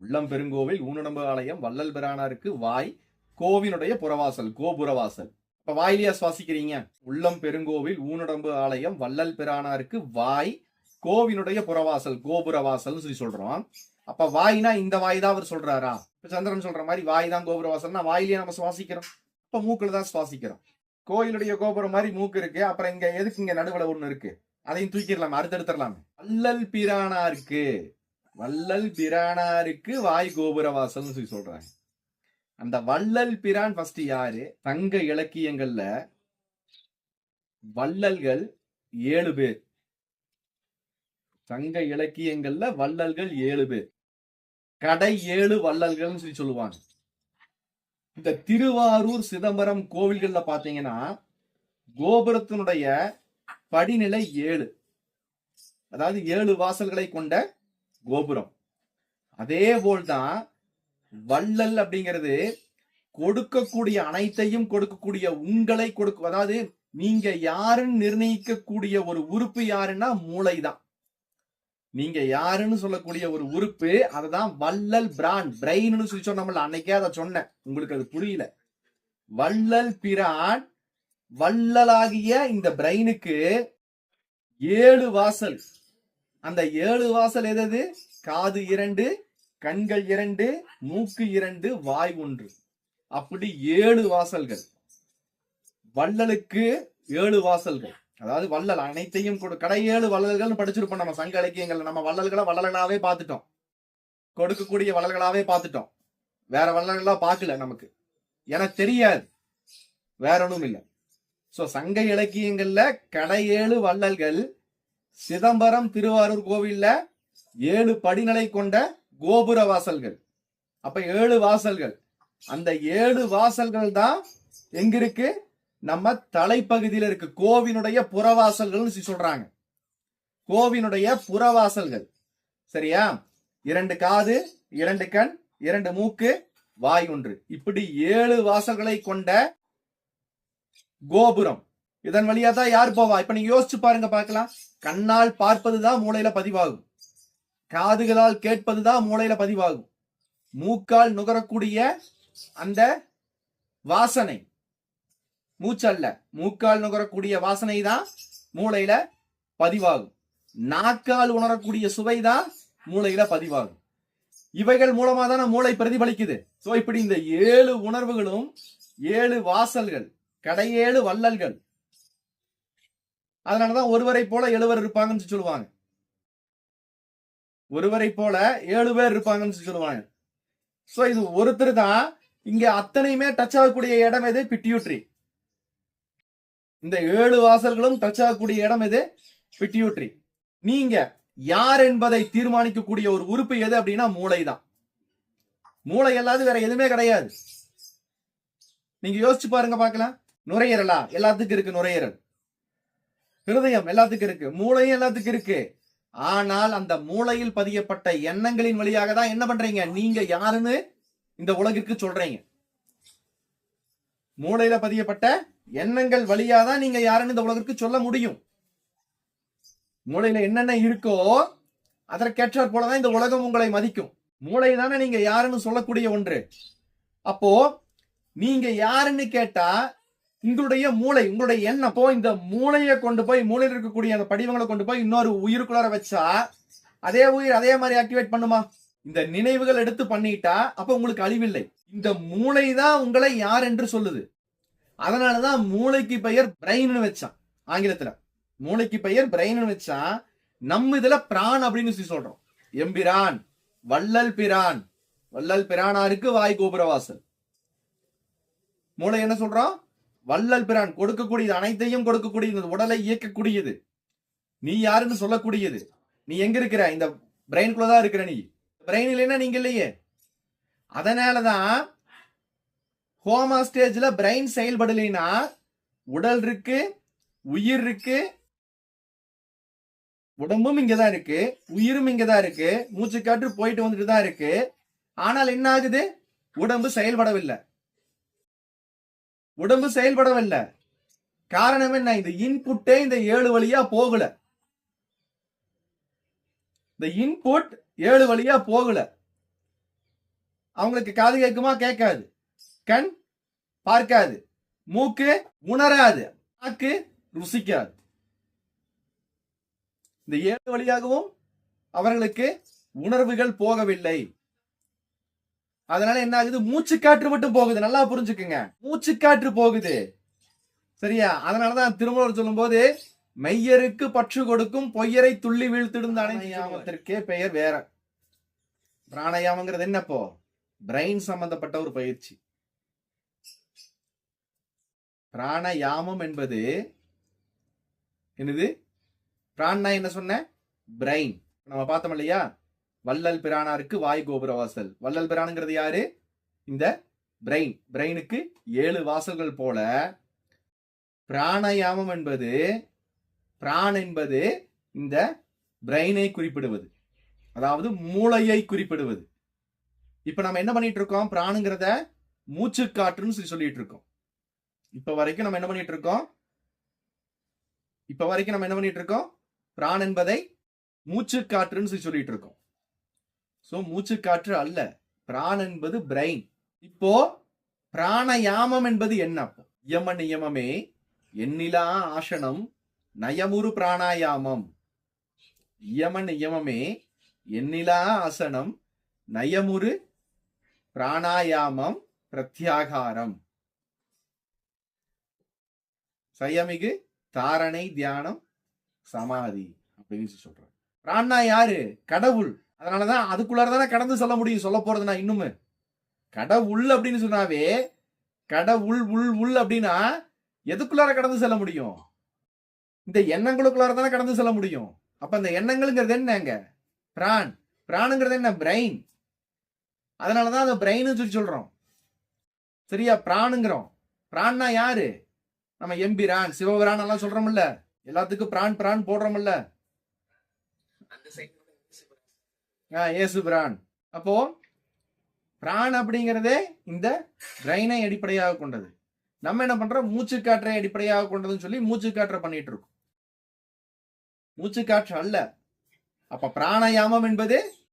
உள்ளம் பெருங்கோவில் ஊனுடம்பு ஆலயம் வள்ளல் பிரானாருக்கு வாய் கோவினுடைய புறவாசல் கோபுரவாசல். இப்ப வாயிலியா சுவாசிக்கிறீங்க? உள்ளம் பெருங்கோவில் ஊனுடம்பு ஆலயம் வள்ளல் பிரானாருக்கு வாய் கோவினுடைய புறவாசல் கோபுரவாசல்னு சொல்லி சொல்றோம். அப்ப வாய்னா இந்த வாய் தான் அவர் சொல்றாரா? இப்ப சந்திரன் சொல்ற மாதிரி வாய் தான் கோபுரவாசல்னா வாயிலேயே நம்ம சுவாசிக்கிறோம்? இப்ப மூக்கில் தான் சுவாசிக்கிறோம். கோயிலுடைய கோபுரம் மாதிரி மூக்கு இருக்கு. அப்புறம் இங்க எதுக்கு இங்க நடுவுல ஒண்ணு இருக்கு? அதையும் தூக்கிடலாம் அடுத்தெடுத்துடலாம் வள்ளல் பிரானாருக்கு வள்ளல் பிரானாருக்கு வாய் கோபுரவாசல்னு சொல்லி சொல்றாங்க. அந்த வள்ளல் பிரான் ஃபர்ஸ்ட் யாரு? தங்க இலக்கியங்கள்ல வள்ளல்கள் ஏழு பேர். தங்க இலக்கியங்கள்ல வள்ளல்கள் ஏழு பேர். கடை ஏழு வள்ளல்கள்னு சொல்லி சொல்லுவாங்க. இந்த திருவாரூர் சிதம்பரம் கோவில்கள்ல பாத்தீங்கன்னா கோபுரத்தினுடைய படிநிலை ஏழு. அதாவது ஏழு வாசல்களை கொண்ட கோபுரம். அதே போல்தான் வள்ளல் அப்படிங்கிறது கொடுக்கக்கூடிய அனைத்தையும் கொடுக்கக்கூடிய உங்களை கொடுக்க அதாவது நீங்க யாருன்னு நிர்ணயிக்கக்கூடிய ஒரு உறுப்பு யாருன்னா மூளைதான். நீங்க யாருன்னு சொல்லக்கூடிய ஒரு உறுப்பு அதுதான் வள்ளல் பிரான் பிரெயின்னு சொல்லி சொன்னோம்ல அன்னைக்கே அதை சொன்னேன். உங்களுக்கு அது புரியல. வள்ளல் பிரான் வள்ளலாகிய இந்த பிரெயினுக்கு ஏழு வாசல். அந்த ஏழு வாசல் எதது? காது இரண்டு கண்கள் இரண்டு மூக்கு இரண்டு வாய் ஒன்று. அப்படி ஏழு வாசல்கள். வள்ளலுக்கு ஏழு வாசல்கள். அதாவது வள்ளல் அனைத்தையும் கொடு கடை ஏழு வள்ளல்கள்னு படிச்சிருப்போம் நம்ம சங்க இலக்கியங்கள் நம்ம வள்ளல்களை வள்ளல்களாவே பார்த்துட்டோம். கொடுக்கக்கூடிய வள்ளல்களாவே பார்த்துட்டோம். வேற வள்ளல்களா பார்க்கல நமக்கு. எனக்கு தெரியாது. வேற ஒன்றும் இல்லை ஸோ சங்க இலக்கியங்கள்ல கடை ஏழு வள்ளல்கள் சிதம்பரம் திருவாரூர் கோவில்ல ஏழு படிநிலை கொண்ட கோபுர வாசல்கள். அப்ப ஏழு வாசல்கள். அந்த ஏழு வாசல்கள் தான் எங்க இருக்கு நம்ம தலைப்பகுதியில இருக்கு. கோவினுடைய புறவாசல்கள்னு சொல்றாங்க. கோவினுடைய புறவாசல்கள். சரியா? இரண்டு காது இரண்டு கண் இரண்டு மூக்கு வாய் ஒன்று. இப்படி ஏழு வாசல்களை கொண்ட கோபுரம். இதன் வழியா தான் யார் போவா? இப்ப நீங்க யோசிச்சு பாருங்க பார்க்கலாம். கண்ணால் பார்ப்பதுதான் மூளையில பதிவாகும். காதுகளால் கேட்பதுதான் மூளையில பதிவாகும். மூக்கால் நுகரக்கூடிய அந்த வாசனை. மூச்சல்ல. மூக்கால் நுகரக்கூடிய வாசனை தான் மூளையில பதிவாகும். நாக்கால் உணரக்கூடிய சுவை தான் மூளையில பதிவாகும். இவைகள் மூலமா தானே மூளை பிரதிபலிக்குது. சோ இப்படி இந்த ஏழு உணர்வுகளும் ஏழு வாசல்கள் கடையேழு வள்ளல்கள் அதனாலதான் ஒருவரை போல எழுவர் இருப்பாங்கன்னு சொல்லி சொல்லுவாங்க. ஒருவரை போல ஏழு பேர் இருப்பாங்கன்னு சொல்லி சொல்லுவாங்க. சோ இது ஒருத்தர் தான் இங்க அத்தனையுமே டச் ஆகக்கூடிய இடம் எது? பிட்டியூட்ரி இந்த ஏழு வாசல்களும் டச் ஆகக்கூடிய இடம் எது? பிட்டியூட்ரி நீங்க யார் என்பதை தீர்மானிக்கக்கூடிய ஒரு உறுப்பு எது அப்படின்னா மூளை தான். மூளை அல்லாது வேற எதுவுமே கிடையாது. நீங்க யோசிச்சு பாருங்க பார்க்கலாம். நுரையீரலா? எல்லாத்துக்கும் இருக்கு நுரையீரல். ஹிருதயம் எல்லாத்துக்கும் இருக்கு மூளையும் எல்லாத்துக்கும் இருக்கு. ஆனால் அந்த மூளையில் பதியப்பட்ட எண்ணங்களின் வழியாக தான் என்ன பண்றீங்க? நீங்க யாருன்னு இந்த உலகிற்கு சொல்றீங்க. மூளையில பதியப்பட்ட எண்ணங்கள் வழியா தான் நீங்க யாருன்னு இந்த உலகிற்கு சொல்ல முடியும். மூளையில என்னென்ன இருக்கோ அதற்கேற்றாற் போலதான் இந்த உலகம் உங்களை மதிக்கும். மூளை தானே நீங்க யாருன்னு சொல்லக்கூடிய ஒன்று. அப்போ நீங்க யாருன்னு கேட்டா உங்களுடைய மூளை உங்களுடைய எண்ணம். அப்போ இந்த மூளையை கொண்டு போய் மூளையில் இருக்கக்கூடிய அந்த படிவங்களை கொண்டு போய் இன்னொரு உயிருக்குள்ளார வச்சா அதே உயிர் அதே மாதிரி ஆக்டிவேட் பண்ணுமா? இந்த நினைவுகள் எடுத்து பண்ணிட்டா அப்ப உங்களுக்கு அழிவில்லை. இந்த மூளை தான் உங்களை யார் என்று சொல்லுது. அதனாலதான் மூளைக்கு பெயர் பிரெயின் வச்சான் ஆங்கிலத்துல. மூளைக்கு பெயர் பிரெயின் வச்சா நம்ம இதுல பிரான் அப்படின்னு சொல்லி சொல்றோம். எம்பிரான் வள்ளல் பிரான். வள்ளல் பிரானாருக்கு வாய் கோபுரவாசல். மூளை என்ன சொல்றோம்? வள்ளல் பிரான் கொடுக்கக்கூடியது அனைத்தையும் கொடுக்கக்கூடியது இந்த உடலை இயக்கக்கூடியது. நீ யாருன்னு சொல்லக்கூடியது. நீ எங்க இருக்கிற? இந்த பிரெயின்குள்ள தான் இருக்கிற நீ. பிரெயின் இல்லைன்னா நீங்க இல்லையே? அதனாலதான் ஹோமா ஸ்டேஜ்ல பிரெயின் செயல்படலைன்னா உடல் இருக்கு உயிர் இருக்கு உடம்பும் இங்கதான் இருக்கு உயிரும் இங்கதான் இருக்கு மூச்சு காற்று போயிட்டு வந்துட்டு தான் இருக்கு. ஆனால் என்ன ஆகுது? உடம்பு செயல்படவில்லை. உடம்பு செயல்படவில்லை. காரணம் என்ன? இந்த இன்புட்டே இந்த ஏழு வழியா போகல. இந்த இன்புட் ஏழு வழியா போகல. அவங்களுக்கு காது கேட்குமா? கேட்காது. கண் பார்க்காது. மூக்கு உணராது. நாக்கு ருசிக்காது. இந்த ஏழு வழியாகவும் அவர்களுக்கு உணர்வுகள் போகவில்லை. அதனால என்ன ஆகுது? மூச்சுக்காற்று மட்டும் போகுது. நல்லா புரிஞ்சுக்குங்க. மூச்சுக்காற்று போகுது. சரியா? அதனாலதான் திருமூலர் சொல்லும்போது மெய்யருக்கு பற்று கொடுக்கும் பொய்யரை துள்ளி வீழ்த்திடும் அனையாமத்திற்கே பெயர் வேற. பிராணாயாமங்கிறது என்னப்போ பிரெயின் சம்பந்தப்பட்ட ஒரு பயிற்சி. பிராணயாமம் என்பது என்னது? பிராணா என்ன சொன்ன? பிரெயின். நம்ம பார்த்தோம் இல்லையா? வள்ளல் பிரானாருக்கு வாய் கோபுர வாசல். வள்ளல் பிரானுங்கிறது யாரு? இந்த பிரெயின் பிரெயினுக்கு ஏழு வாசல்கள் போல பிராணயாமம் என்பது பிரான் என்பது இந்த பிரெயினை குறிப்பிடுவது. அதாவது மூளையை குறிப்பிடுவது. இப்ப நம்ம என்ன பண்ணிட்டு இருக்கோம் பிராணுங்கிறத மூச்சு காற்றுன்னு சொல்லி சொல்லிட்டு இருக்கோம் இப்ப வரைக்கும் நம்ம என்ன பண்ணிட்டு இருக்கோம் இப்ப வரைக்கும் நம்ம என்ன பண்ணிட்டு இருக்கோம் பிரான் என்பதை மூச்சு காற்றுன்னு சொல்லி சொல்லிட்டு இருக்கோம் ஸோ மூச்சு காற்று அல்ல. பிராண் என்பது பிரெயின் இப்போ பிராணயாமம் என்பது என்ன அப்போ? யம நியமமே எண்ணிலா ஆசனம் நயமுரு பிராணாயாமம். யம நியமமே எண்ணிலா ஆசனம் நயமுரு பிராணாயாமம் பிரத்யாகாரம். சயமிகு தாரணை தியானம் சமாதி அப்படின்னு சொல்லி சொல்றாங்க பிராணா யாரு? கடவுள். அதனாலதான் அதுக்குள்ளார தானே கடந்து சொல்ல முடியும். சொல்ல போறது இன்னுமே. கடவுள் அப்படின்னு சொன்னாவே கடவுள் உள் உள் அப்படின்னா எதுக்குள்ளார கடந்து செல்ல முடியும்? இந்த எண்ணங்களுக்குள்ளார தானே கடந்து செல்ல முடியும். அப்ப அந்த எண்ணங்கள்ங்கிறது என்னங்க பிரான். பிராணுங்கிறது என்ன? பிரெயின் அதனாலதான் அந்த பிரெயின் சொல்லி சொல்றோம். சரியா? பிராணுங்கிறோம் பிரான்னா யாரு? நம்ம எம்பிரான் சிவபிரான் எல்லாம் சொல்றோம்ல. எல்லாத்துக்கும் பிரான் பிரான் போடுறோம்ல. ஆ, இயேசு பிரான். அப்போ பிரான் அப்படிங்கிறதே இந்த பிரெயினை அடிப்படையாக கொண்டது. நம்ம என்ன பண்றோம்? மூச்சு காற்றை அடிப்படையாக கொண்டதுன்னு சொல்லி மூச்சு காற்றை பண்ணிட்டு இருக்கோம். மூச்சு காற்று அல்ல. அப்ப பிராணயாமம் என்பது